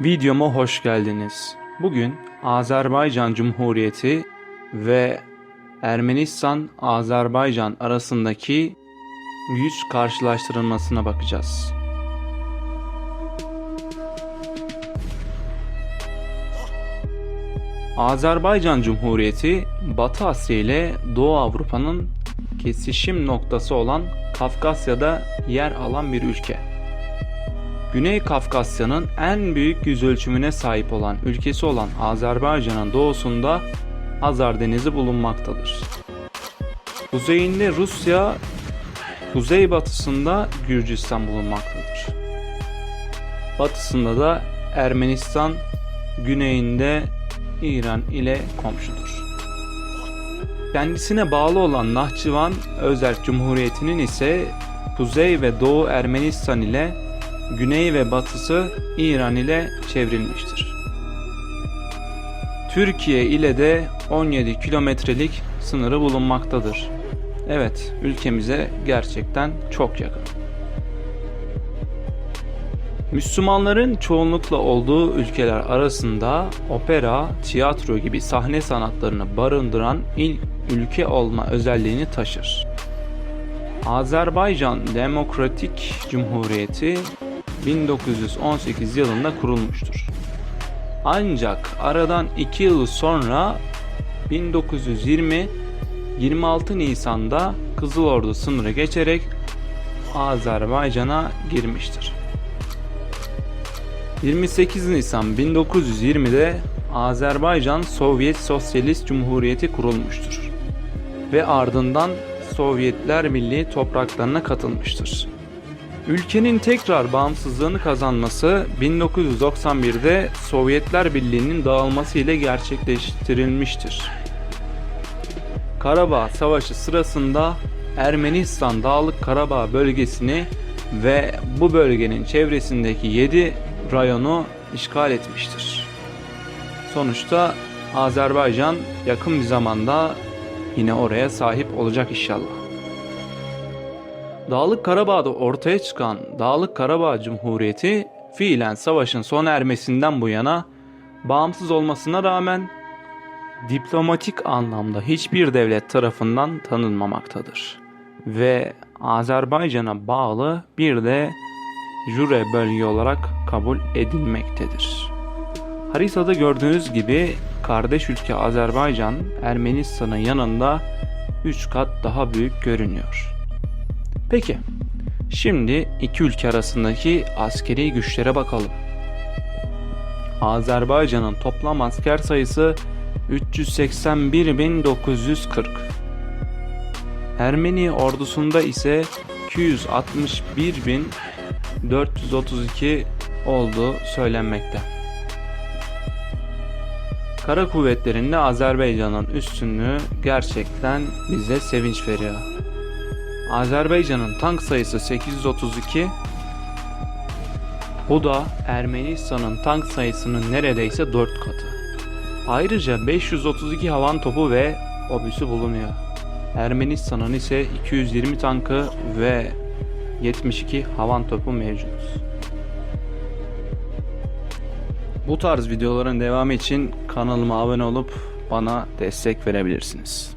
Videoma hoş geldiniz. Bugün Azerbaycan Cumhuriyeti ve Ermenistan-Azerbaycan arasındaki güç karşılaştırılmasına bakacağız. Azerbaycan Cumhuriyeti Batı Asya ile Doğu Avrupa'nın kesişim noktası olan Kafkasya'da yer alan bir ülke. Güney Kafkasya'nın en büyük yüz ölçümüne sahip olan ülkesi olan Azerbaycan'ın doğusunda Hazar Denizi bulunmaktadır. Kuzeyinde Rusya, kuzeybatısında Gürcistan bulunmaktadır. Batısında da Ermenistan, güneyinde İran ile komşudur. Kendisine bağlı olan Nahçıvan Özerk Cumhuriyeti'nin ise Kuzey ve Doğu Ermenistan ile Güney ve batısı İran ile çevrilmiştir. Türkiye ile de 17 kilometrelik sınırı bulunmaktadır. Evet, ülkemize gerçekten çok yakın. Müslümanların çoğunlukla olduğu ülkeler arasında opera, tiyatro gibi sahne sanatlarını barındıran ilk ülke olma özelliğini taşır. Azerbaycan Demokratik Cumhuriyeti 1918 yılında kurulmuştur. Ancak aradan 2 yıl sonra 1920 26 Nisan'da Kızıl Ordu sınırı geçerek Azerbaycan'a girmiştir. 28 Nisan 1920'de Azerbaycan Sovyet Sosyalist Cumhuriyeti kurulmuştur ve ardından Sovyetler Birliği topraklarına katılmıştır. Ülkenin tekrar bağımsızlığını kazanması 1991'de Sovyetler Birliği'nin dağılması ile gerçekleştirilmiştir. Karabağ Savaşı sırasında Ermenistan Dağlık Karabağ bölgesini ve bu bölgenin çevresindeki 7 rayonu işgal etmiştir. Sonuçta Azerbaycan yakın bir zamanda yine oraya sahip olacak inşallah. Dağlık Karabağ'da ortaya çıkan Dağlık Karabağ Cumhuriyeti fiilen savaşın sona ermesinden bu yana bağımsız olmasına rağmen diplomatik anlamda hiçbir devlet tarafından tanınmamaktadır ve Azerbaycan'a bağlı bir de Jure bölge olarak kabul edilmektedir. Haritada gördüğünüz gibi kardeş ülke Azerbaycan Ermenistan'ın yanında 3 kat daha büyük görünüyor. Peki, şimdi iki ülke arasındaki askeri güçlere bakalım. Azerbaycan'ın toplam asker sayısı 381.940. Ermeni ordusunda ise 261.432 olduğu söylenmekte. Kara kuvvetlerinde Azerbaycan'ın üstünlüğü gerçekten bize sevinç veriyor. Azerbaycan'ın tank sayısı 832. Bu da Ermenistan'ın tank sayısının neredeyse 4 katı. Ayrıca 532 havan topu ve obüsü bulunuyor. Ermenistan'ın ise 220 tankı ve 72 havan topu mevcut. Bu tarz videoların devamı için kanalıma abone olup bana destek verebilirsiniz.